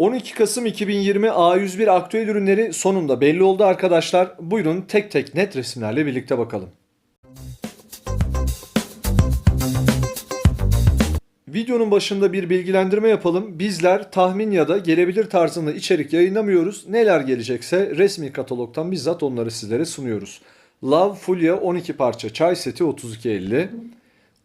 12 Kasım 2020 A101 aktüel ürünleri sonunda belli oldu arkadaşlar. Buyurun tek tek net resimlerle birlikte bakalım. Videonun başında bir bilgilendirme yapalım. Bizler tahmin ya da gelebilir tarzında içerik yayınlamıyoruz. Neler gelecekse resmi katalogdan bizzat onları sizlere sunuyoruz. Love Fulya 12 parça çay seti 32.50.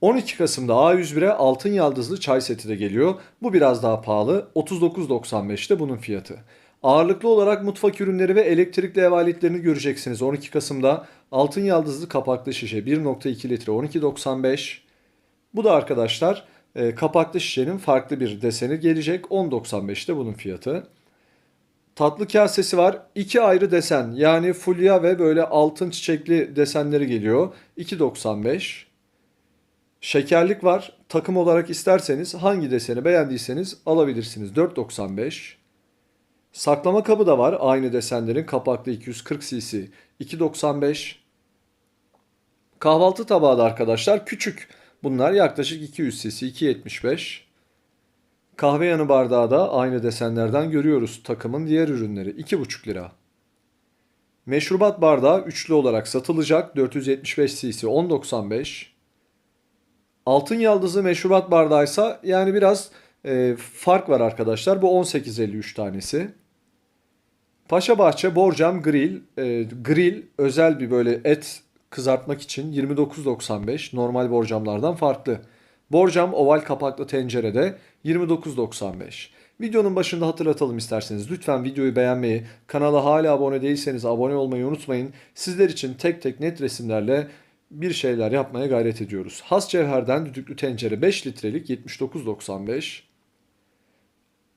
12 Kasım'da A101'e altın yaldızlı çay seti de geliyor. Bu biraz daha pahalı. 39.95'te bunun fiyatı. Ağırlıklı olarak mutfak ürünleri ve elektrikli ev aletlerini göreceksiniz. 12 Kasım'da altın yaldızlı kapaklı şişe 1.2 litre 12.95. Bu da arkadaşlar e, kapaklı şişenin farklı bir deseni gelecek. 10.95'te bunun fiyatı. Tatlı kasesi var. İki ayrı desen yani fulya ve böyle altın çiçekli desenleri geliyor. 2.95. Şekerlik var. Takım olarak isterseniz hangi deseni beğendiyseniz alabilirsiniz. 4.95. Saklama kabı da var. Aynı desenlerin kapaklı 240 cc 2.95. Kahvaltı tabağı da arkadaşlar küçük. Bunlar yaklaşık 200 cc 2.75. Kahve yanı bardağı da aynı desenlerden görüyoruz. Takımın diğer ürünleri 2,5 lira. Meşrubat bardağı üçlü olarak satılacak 475 cc 10.95. Altın yaldızlı meşrubat bardağıysa yani biraz e, fark var arkadaşlar. Bu 18.53 tanesi. Paşa Bahçe Borcam Grill. E, grill özel bir böyle et kızartmak için 29.95 normal borcamlardan farklı. Borcam oval kapaklı tencerede 29.95. Videonun başında hatırlatalım isterseniz. Lütfen videoyu beğenmeyi, kanala hala abone değilseniz abone olmayı unutmayın. Sizler için tek tek net resimlerle bir şeyler yapmaya gayret ediyoruz. Has cevherden düdüklü tencere 5 litrelik 79.95.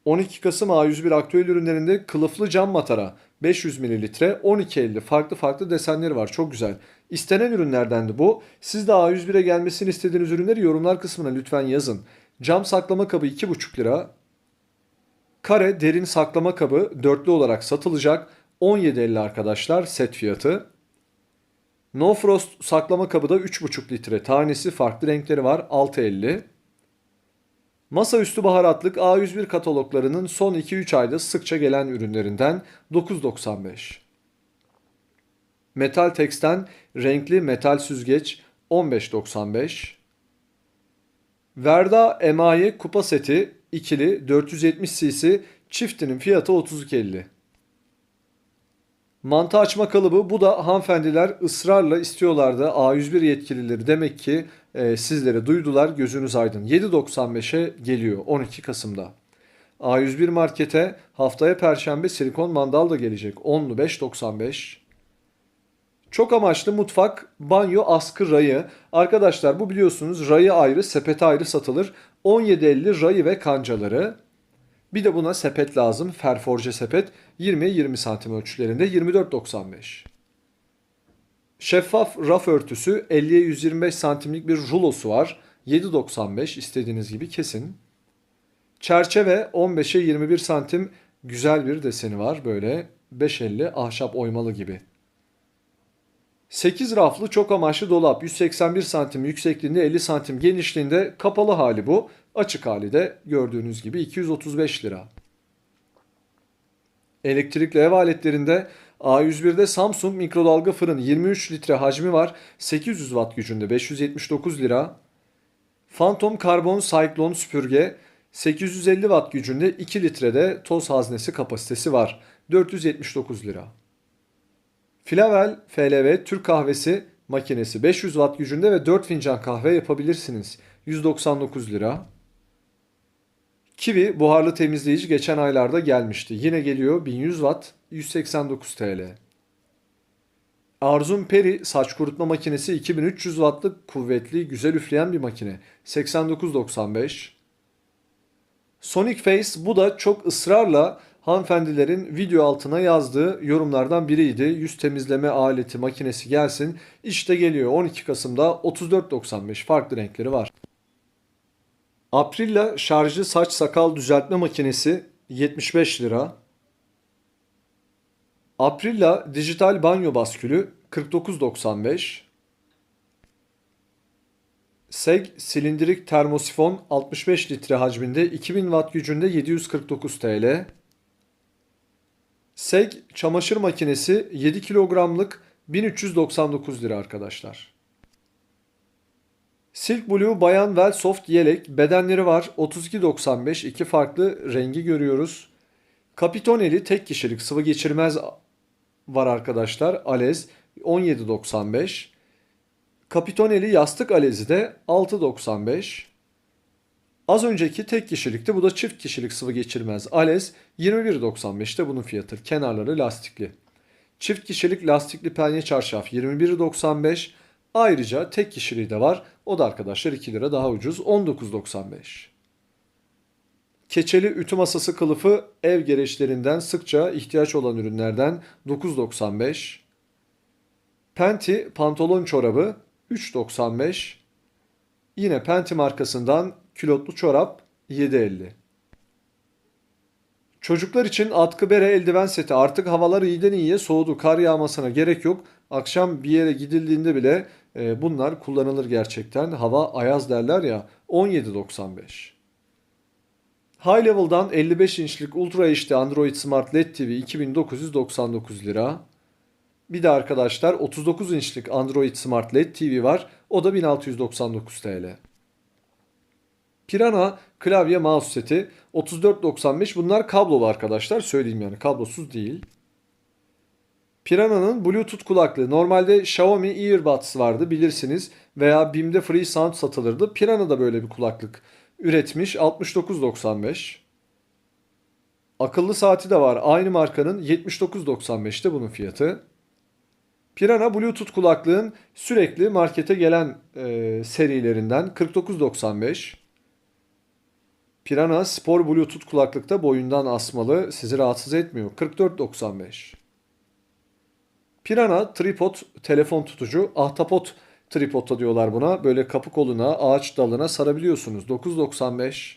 12 Kasım A101 aktüel ürünlerinde kılıflı cam matara 500 ml 12.50 farklı farklı desenleri var. Çok güzel. İstenen ürünlerdendi bu. Siz de A101'e gelmesini istediğiniz ürünleri yorumlar kısmına lütfen yazın. Cam saklama kabı 2,5 lira. Kare derin saklama kabı dörtlü olarak satılacak. 17.50 arkadaşlar set fiyatı. No Frost saklama kabı da 3,5 litre. Tanesi farklı renkleri var. 6.50. Masaüstü baharatlık A101 kataloglarının son 2-3 ayda sıkça gelen ürünlerinden 9.95. Metal Tex'ten renkli metal süzgeç 15.95. Verda emaye kupa seti ikili 470 cc çiftinin fiyatı 32.50. Mantı açma kalıbı bu da hanımefendiler ısrarla istiyorlardı. A101 yetkilileri demek ki e, sizlere duydular gözünüz aydın. 7.95'e geliyor 12 Kasım'da. A101 markete haftaya perşembe silikon mandal da gelecek. 10'lu 5.95. Çok amaçlı mutfak banyo askı rayı. Arkadaşlar bu biliyorsunuz rayı ayrı sepete ayrı satılır. 17.50 rayı ve kancaları. Bir de buna sepet lazım. Ferforje sepet 20-20 santim ölçülerinde 24.95. Şeffaf raf örtüsü 50'ye 125 santimlik bir rulosu var. 7.95 istediğiniz gibi kesin. Çerçeve 15'e 21 santim güzel bir deseni var böyle 5.50 ahşap oymalı gibi. 8 raflı çok amaçlı dolap 181 santim yüksekliğinde 50 santim genişliğinde kapalı hali bu. Açık hali de gördüğünüz gibi 235 lira. Elektrikli ev aletlerinde A101'de Samsung mikrodalga fırın 23 litre hacmi var. 800 watt gücünde 579 lira. Phantom karbon Cyclone süpürge 850 watt gücünde 2 litrede toz haznesi kapasitesi var. 479 lira. Filavel FLV Türk kahvesi makinesi 500 watt gücünde ve 4 fincan kahve yapabilirsiniz. 199 lira. Kiwi buharlı temizleyici geçen aylarda gelmişti. Yine geliyor 1100 watt 189 TL. Arzum Peri saç kurutma makinesi 2300 wattlık kuvvetli güzel üfleyen bir makine. 89.95. Sonic Face bu da çok ısrarla hanımefendilerin video altına yazdığı yorumlardan biriydi. Yüz temizleme aleti makinesi gelsin. İşte geliyor 12 Kasım'da 34.95 farklı renkleri var. Aprilla şarjlı saç sakal düzeltme makinesi 75 lira. Aprilla dijital banyo baskülü 49.95. Seg silindirik termosifon 65 litre hacminde 2000 watt gücünde 749 TL. Seg çamaşır makinesi 7 kilogramlık 1399 lira arkadaşlar. Silk Blue Bayan Well Soft yelek bedenleri var 32.95 iki farklı rengi görüyoruz. Capitoneli tek kişilik sıvı geçirmez var arkadaşlar Alez 17.95. Capitoneli yastık alezi de 6.95. Az önceki tek kişilikti. Bu da çift kişilik sıvı geçirmez. Alez 21.95'te bunun fiyatı. Kenarları lastikli. Çift kişilik lastikli penye çarşaf 21.95. Ayrıca tek kişiliği de var. O da arkadaşlar 2 lira daha ucuz. 19.95. Keçeli ütü masası kılıfı ev gereçlerinden sıkça ihtiyaç olan ürünlerden 9.95. Penti pantolon çorabı 3.95. Yine Penti markasından külotlu çorap 7.50. Çocuklar için atkı bere eldiven seti artık havalar iyiden iyiye soğudu. Kar yağmasına gerek yok. Akşam bir yere gidildiğinde bile e, bunlar kullanılır gerçekten. Hava ayaz derler ya 17.95. High Level'dan 55 inçlik Ultra HD Android Smart LED TV 2999 lira. Bir de arkadaşlar 39 inçlik Android Smart LED TV var. O da 1699 TL. Pirana klavye mouse seti 34.95 bunlar kablolu arkadaşlar söyleyeyim yani kablosuz değil. Piranha'nın Bluetooth kulaklığı normalde Xiaomi Earbuds vardı bilirsiniz veya BİM'de Free Sound satılırdı. Pirana da böyle bir kulaklık üretmiş 69.95. Akıllı saati de var aynı markanın 79.95'te bunun fiyatı. Pirana Bluetooth kulaklığın sürekli markete gelen e, serilerinden 49.95. Pirana Spor Bluetooth kulaklıkta boyundan asmalı sizi rahatsız etmiyor. 44.95. Pirana tripod telefon tutucu ahtapot tripoda diyorlar buna. Böyle kapı koluna ağaç dalına sarabiliyorsunuz. 9.95.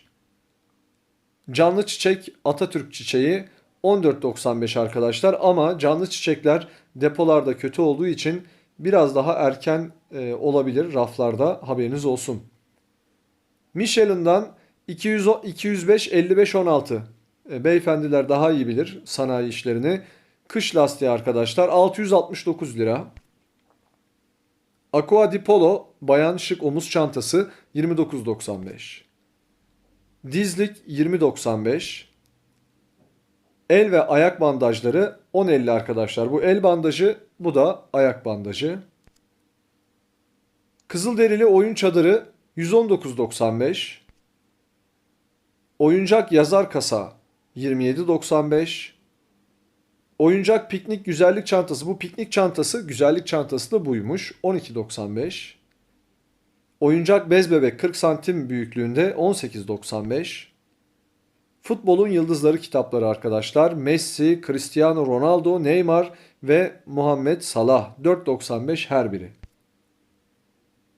Canlı çiçek Atatürk çiçeği 14.95 arkadaşlar ama canlı çiçekler depolarda kötü olduğu için biraz daha erken e, olabilir raflarda haberiniz olsun. Michelin'dan 200, 205 55 16 e, beyefendiler daha iyi bilir sanayi işlerini. Kış lastiği arkadaşlar 669 lira. Aqua di Polo bayan şık omuz çantası 29.95. Dizlik 20.95. El ve ayak bandajları 10.50 arkadaşlar. Bu el bandajı, bu da ayak bandajı. Kızılderili oyun çadırı 119.95. Oyuncak yazar kasa 27.95. Oyuncak piknik güzellik çantası. Bu piknik çantası güzellik çantası da buymuş. 12.95. Oyuncak bez bebek 40 santim büyüklüğünde 18.95. Futbolun yıldızları kitapları arkadaşlar. Messi, Cristiano Ronaldo, Neymar ve Muhammed Salah 4.95 her biri.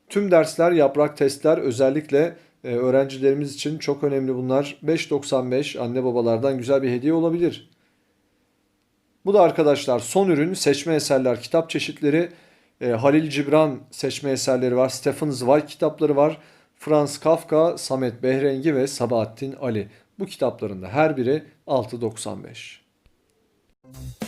Tüm dersler, yaprak testler özellikle öğrencilerimiz için çok önemli bunlar. 5.95 anne babalardan güzel bir hediye olabilir. Bu da arkadaşlar son ürün seçme eserler kitap çeşitleri. E, Halil Cibran seçme eserleri var. Stephen Zweig kitapları var. Franz Kafka, Samet Behrengi ve Sabahattin Ali. Bu kitapların da her biri 6.95.